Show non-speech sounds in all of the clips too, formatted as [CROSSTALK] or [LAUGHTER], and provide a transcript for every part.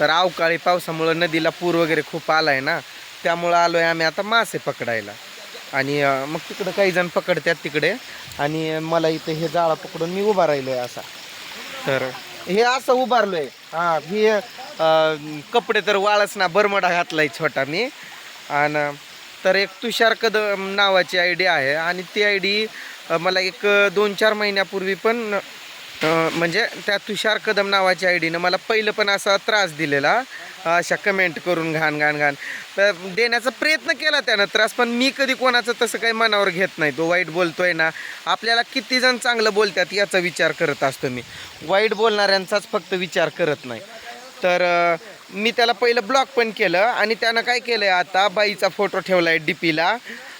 तर अवकाळी पावसामुळं नदीला पूर वगैरे खूप आला आहे ना त्यामुळं आलो आहे आम्ही आता मासे पकडायला. आणि मग तिकडं काही जण पकडतात तिकडे. आणि मला इथं हे जाळा पकडून मी उभा राहिलो आहे असा. तर हे असं उभारलो आहे हां हे कपडे तर वाळच ना बरमडा घातला आहे छोटा मी. आणि तर एक तुषार कदम नावाची आय डी आहे. आणि ती आय डी मला एक दोन चार महिन्यापूर्वी पण म्हणजे त्या तुषार कदम नावाच्या आय डीनं मला पहिलं पण असा त्रास दिलेला. अशा कमेंट करून घाण घाण घाण. तर देण्याचा प्रयत्न केला त्यानं त्रास पण मी कधी कोणाचं तसं काही मनावर घेत नाही. तो वाईट बोलतोय ना आपल्याला किती जण चांगलं बोलतात याचा विचार करत असतो मी. वाईट बोलणाऱ्यांचाच फक्त विचार करत नाही. तर मी त्याला पहिलं ब्लॉक पण केलं आणि त्यानं काय केलं आहे आता बाईचा फोटो ठेवला आहे डी पीला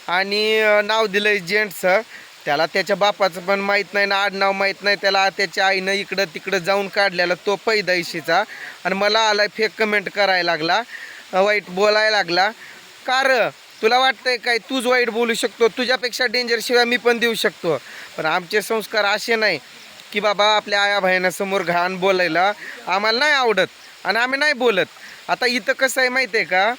आणि नाव दिलं आहे जेंट्सचं त्याला त्याच्या बापाचं पण माहीत नाही ना आडनाव माहीत नाही. त्याला त्याच्या आईनं इकडं तिकडं जाऊन काढलेला तो पैदाईशीचा आणि मला आलाय फेक कमेंट करायला लागला. वाईट बोलायला लागला. कार तुला वाटतंय काय? तूच वाईट बोलू शकतो. तुझ्यापेक्षा डेंजरशिवाय मी पण देऊ शकतो. पण आमचे संस्कार असे नाही की बाबा आपल्या आया बहिणासमोर घाण बोलायला आम्हाला नाही आवडत आणि आम्ही नाही बोलत. आता इथं कसं आहे माहिती आहे का?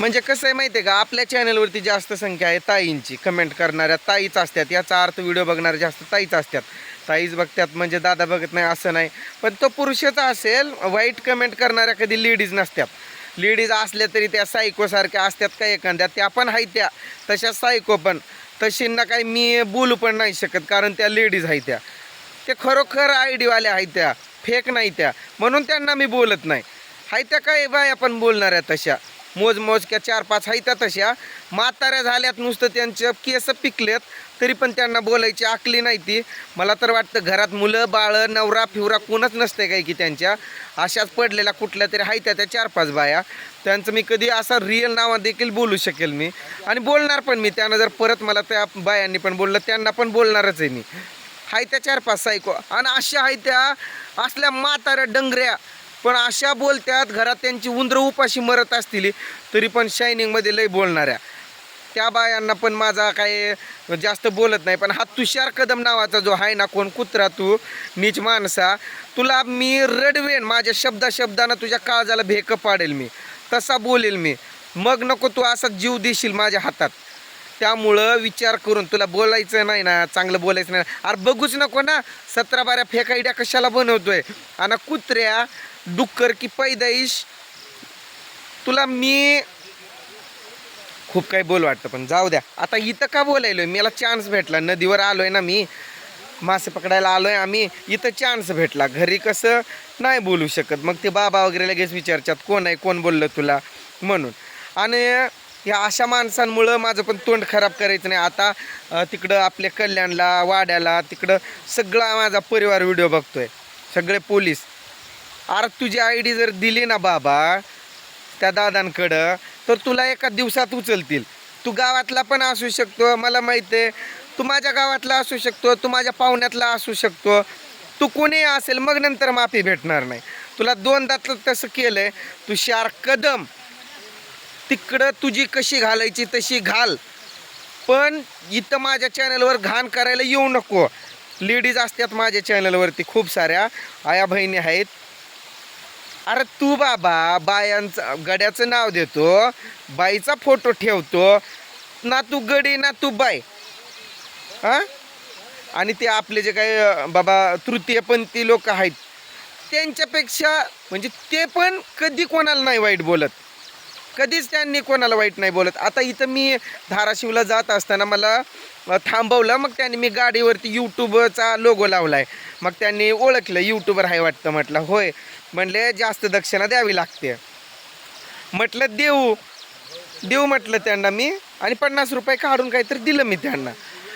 म्हणजे कसं आहे माहिती आहे का? आपल्या चॅनलवरती जास्त संख्या आहे ताईंची. कमेंट करणाऱ्या ताईच असतात. याचा अर्थ व्हिडिओ बघणाऱ्या जास्त ताईच असतात. ताईच बघतात म्हणजे दादा बघत नाही असं नाही. पण तो पुरुषाचा असेल वाईट कमेंट करणाऱ्या कधी लेडीज नसतात. लेडीज असल्या तरी त्या सायकोसारख्या असतात का एखाद्या? त्या पण आहेत त्या. तशा सायको पण. तशींना काही मी बोलू पण नाही शकत कारण त्या लेडीज आहेत त्या. ते खरोखर आय डीवाल्या आहेत त्या. फेक नाही त्या. म्हणून त्यांना मी बोलत नाही. हाय त्या काय बाय आपण बोलणाऱ्या तशा. मोजमोजक्या चार पाच हायत्या तशा. म्हाताऱ्या झाल्यात नुसतं त्यांचं केस पिकलेत तरी पण त्यांना बोलायची आकली नाही ती. मला तर वाटतं घरात मुलं बाळं नवरा फिवरा कोणच नसते काय की त्यांच्या. अशाच पडलेल्या कुठल्या तरी हायत्या त्या चार पाच बाया. त्यांचं मी कधी असा रिअल नावा देखील बोलू शकेल मी. आणि बोलणार पण मी. त्यानं जर परत मला त्या बायांनी पण बोललं त्यांना पण बोलणारच आहे मी. हायत्या चार पाच सायको आणि अशा हायत्या असल्या म्हाताऱ्या डंगऱ्या. पण अशा बोलत्यात घरात त्यांची उंदरं उपाशी मरत असतील तरी पण शायनिंगमध्ये लय बोलणाऱ्या. त्या बायांना पण माझा काय जास्त बोलत नाही पण हा तुषार कदम नावाचा जो आहे ना कोण कुत्रा तू नीच माणसा तुला मी रडवेन माझ्या शब्दा शब्दानं तुझ्या काळजाला भेक पाडेल मी तसा बोलेल मी. मग नको तू असा जीव देशील माझ्या हातात. त्यामुळं विचार करून तुला बोलायचं नाही ना चांगलं बोलायचं नाही अरे बघूच नको ना सतरा बाऱ्या फेकायड्या कशाला बनवतोय? आणि कुत्र्या डुक्कर की पैदाईश तुला मी खूप काही बोल वाटतं पण जाऊ द्या. आता इथं का बोलायलोय? मला चान्स भेटला. नदीवर आलोय ना मी मासे पकडायला आलोय आम्ही इथं चान्स भेटला. घरी कसं नाही बोलू शकत. मग ते बाबा वगैरे लगेच विचारतात कोण आहे? कोण बोललं तुला? म्हणून. आणि ह्या अशा माणसांमुळं माझं पण तोंड खराब करायचं नाही. आता तिकडं आपल्या कल्याणला वाड्याला तिकडं सगळा माझा परिवार व्हिडिओ बघतोय. सगळे पोलीस. अरे तुझी आय डी जर दिली ना बाबा त्या दादांकडं तर तुला एका दिवसात उचलतील. तू गावातला पण असू शकतो मला माहिती आहे. तू माझ्या गावातला असू शकतो तू माझ्या पाहुण्यातला असू शकतो. तू कोणी असेल मग नंतर माफी भेटणार नाही. तुला दोनदा तर तसं आहे तू शार कदम. तिकडं तुझी कशी घालायची तशी घाल. पण इथं माझ्या चॅनलवर घाण करायला येऊ नको. लेडीज असतात माझ्या चॅनलवरती खूप साऱ्या. आया बहिणी आहेत. अरे तू बाबा बायांचं गड्याचं नाव देतो. बाईचा फोटो ठेवतो. ना तू गडी ना तू बाय हां? आणि ते आपले जे काही बाबा तृतीयपंथी लोक आहेत. त्यांच्यापेक्षा म्हणजे ते पण कधी कोणाला नाही वाईट बोलत. कधीच त्यांनी कोणाला वाईट नाही बोलत. आता इथं मी धाराशिवला जात असताना मला थांबवलं. मग त्यांनी मी गाडीवरती यूट्यूबचा लोगो लावला आहे मग त्यांनी ओळखलं यूट्यूबर आहे वाटतं म्हटलं. होय. म्हणले जास्त दक्षिणा द्यावी लागते. म्हटलं देऊ. देऊ म्हटलं त्यांना मी. आणि पन्नास रुपये काढून काहीतरी दिलं मी त्यांना.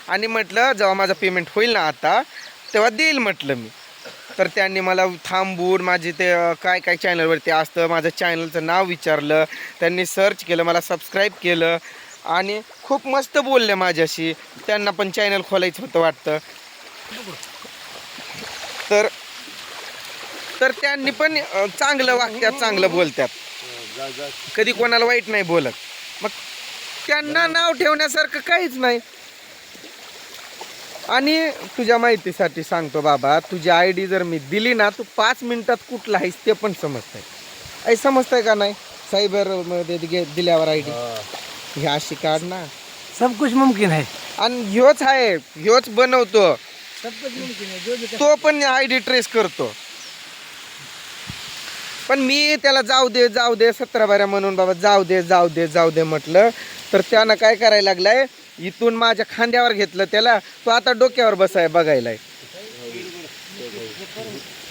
आणि म्हटलं जेव्हा माझं पेमेंट होईल ना आता तेव्हा देईल म्हटलं मी. तर त्यांनी मला थांबून माझे ते काय काय चॅनलवरती असतं माझं चॅनलचं नाव विचारलं त्यांनी सर्च केलं मला सबस्क्राईब केलं आणि खूप मस्त बोलले माझ्याशी. त्यांना पण चॅनल खोलायचं होतं वाटतं. तर तर त्यांनी पण चांगलं वागतात चांगलं बोलतात कधी कोणाला वाईट नाही बोलत. मग त्यांना नाव ठेवण्यासारखं काहीच नाही. आणि तुझ्या माहितीसाठी सांगतो बाबा तुझी आय डी जर मी दिली ना तू पाच मिनिटात कुठला आहेस ते पण समजतंय. आई समजतंय का नाही? सायबरमध्ये गे- दिल्यावर आय डी. हे. अशी काढ ना. सब कुछ मुमकिन है. आणि ह्योच आहे ह्योच बनवतो. सब कुछ मुमकिन है जो भी तो पण आय डी ट्रेस करतो. पण मी त्याला जाऊ दे जाऊ दे सतरा बाऱ्या म्हणून बाबा जाऊ दे जाऊ दे जाऊ दे म्हटलं तर त्यानं काय करायला लागलाय? इथून माझ्या खांद्यावर घेतलं त्याला तो आता डोक्यावर बसाय बघायलाय.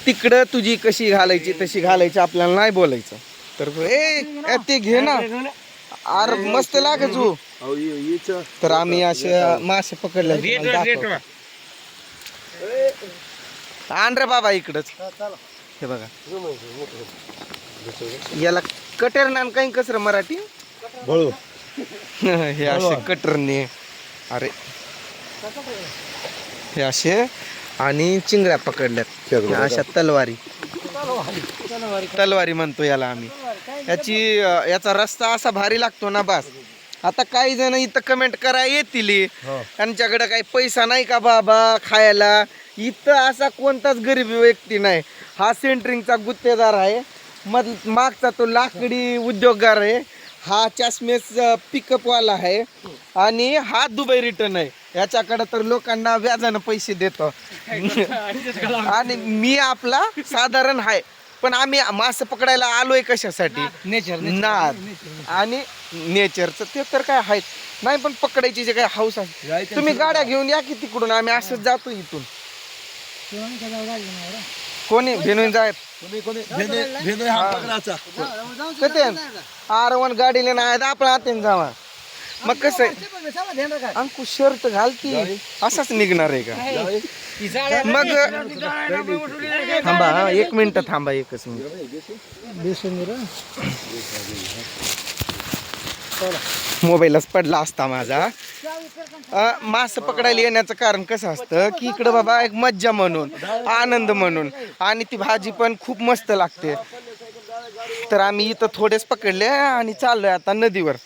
तिकडं तुझी कशी घालायची तशी घालायची आपल्याला नाही बोलायचं. तर ए ए, ते घे ना. अरे मस्त लागत तू. तर आम्ही असे मासे पकडले. आण रे बाबा इकडच. हे बघा. याला कटर नान काही कसर मराठी? बळू. [LAUGHS] हे असे कटरने. अरे. हे असे आणि चिंगड्या पकडल्यात. ह्या अशा तलवारी. तलवारी. म्हणतो याला आम्ही. याची याचा रस्ता असा भारी लागतो ना बास. आता काही जण इथं कमेंट करा येतील. त्यांच्याकडे काही पैसा नाही का बाबा खायला? इथं असा कोणताच गरीब व्यक्ती नाही. हा सेंटरिंगचा गुत्तेदार आहे. मध मागचा तो लाकडी उद्योगगार आहे. हा चष्मेस पिकअपवाला आहे. आणि हा दुबई रिटर्न आहे. याच्याकडे तर लोकांना व्याजानं पैसे देतो. [LAUGHS] आणि मी आपला साधारण आहे. पण आम्ही मासे पकडायला आलोय कशासाठी? नेचर नाद. आणि नेचरचं ते तर काय आहेत. नाही पण पकडायची जे काय हाऊस आहे तुम्ही गाड्या घेऊन या की तिकडून? आम्ही असंच जातो इथून. कोणी? भेनून जायत कते? आर वन गाडीले नाही आपण आतेन जावा. मग कसं? आहे अंकु शर्ट घाल की असाच निघणार आहे का? मग थांबा हा एक मिनिट थांबा एकच मिनिट. मोबाईलच पडला असता माझा. मास पकडायला येण्याचं कारण कसं असतं की इकडं बाबा एक मज्जा म्हणून आनंद म्हणून. आणि ती भाजी पण खूप मस्त लागते. तर आम्ही इथं थोडेच पकडले आणि चाललोय आता नदीवर.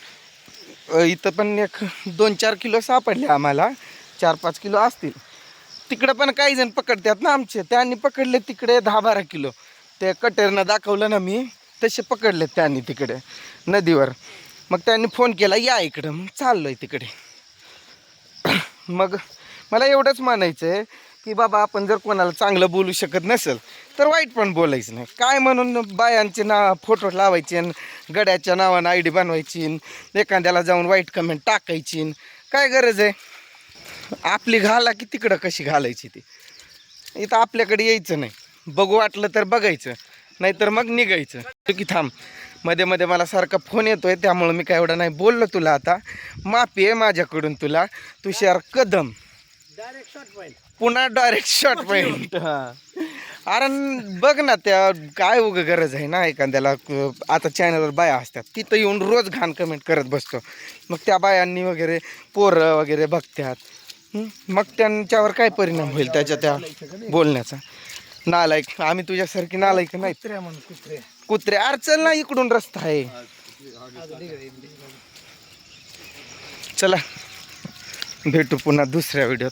इथं पण एक दोन चार किलो सापडले आम्हाला. चार पाच किलो असतील. तिकडं पण काही जण पकडतात ना आमचे. त्यांनी पकडले तिकडे दहा बारा किलो. ते कटेरनं दाखवलं ना मी तसे पकडले त्यांनी तिकडे नदीवर. मग त्यांनी फोन केला या इकडं. मग चाललोय तिकडे. मग मला एवढंच म्हणायचं आहे की बाबा आपण जर कोणाला चांगलं बोलू शकत नसेल तर वाईट पण बोलायचं नाही. काय म्हणून बायांचे ना फोटो लावायचे आणि गड्याच्या नावानं आय डी बनवायची एखाद्याला जाऊन वाईट कमेंट टाकायची काय गरज आहे? आपली घाला की तिकडं कशी घालायची ती? इथं आपल्याकडे यायचं नाही. बघू वाटलं तर बघायचं नाहीतर मग निघायचं. की थांब. मध्ये मध्ये मला सारखा फोन येतोय त्यामुळं मी काय एवढं नाही बोललो तुला आता. माफी आहे माझ्याकडून तुला. तुषार कदम. पुन्हा डायरेक्ट शॉर्ट पॉईंट अरे न- बघ ना त्या काय उग गरज आहे ना एखाद्याला. आता चॅनलवर बाया असतात तिथं येऊन रोज घाण कमेंट करत बसतो. मग त्या बायांनी वगैरे पोरं वगैरे बघतात. हं? मग त्यांच्यावर काय परिणाम होईल त्याच्या त्या बोलण्याचा? नालायक आम्ही तुझ्यासारखी नालायक नाही कुत्रे अडचण ना इकडून रस्ता आहे. चला भेटू पुन्हा दुसऱ्या व्हिडिओत.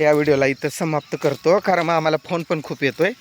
या व्हिडिओला इथं समाप्त करतो कारण मग आम्हाला फोन पण खूप येतोय.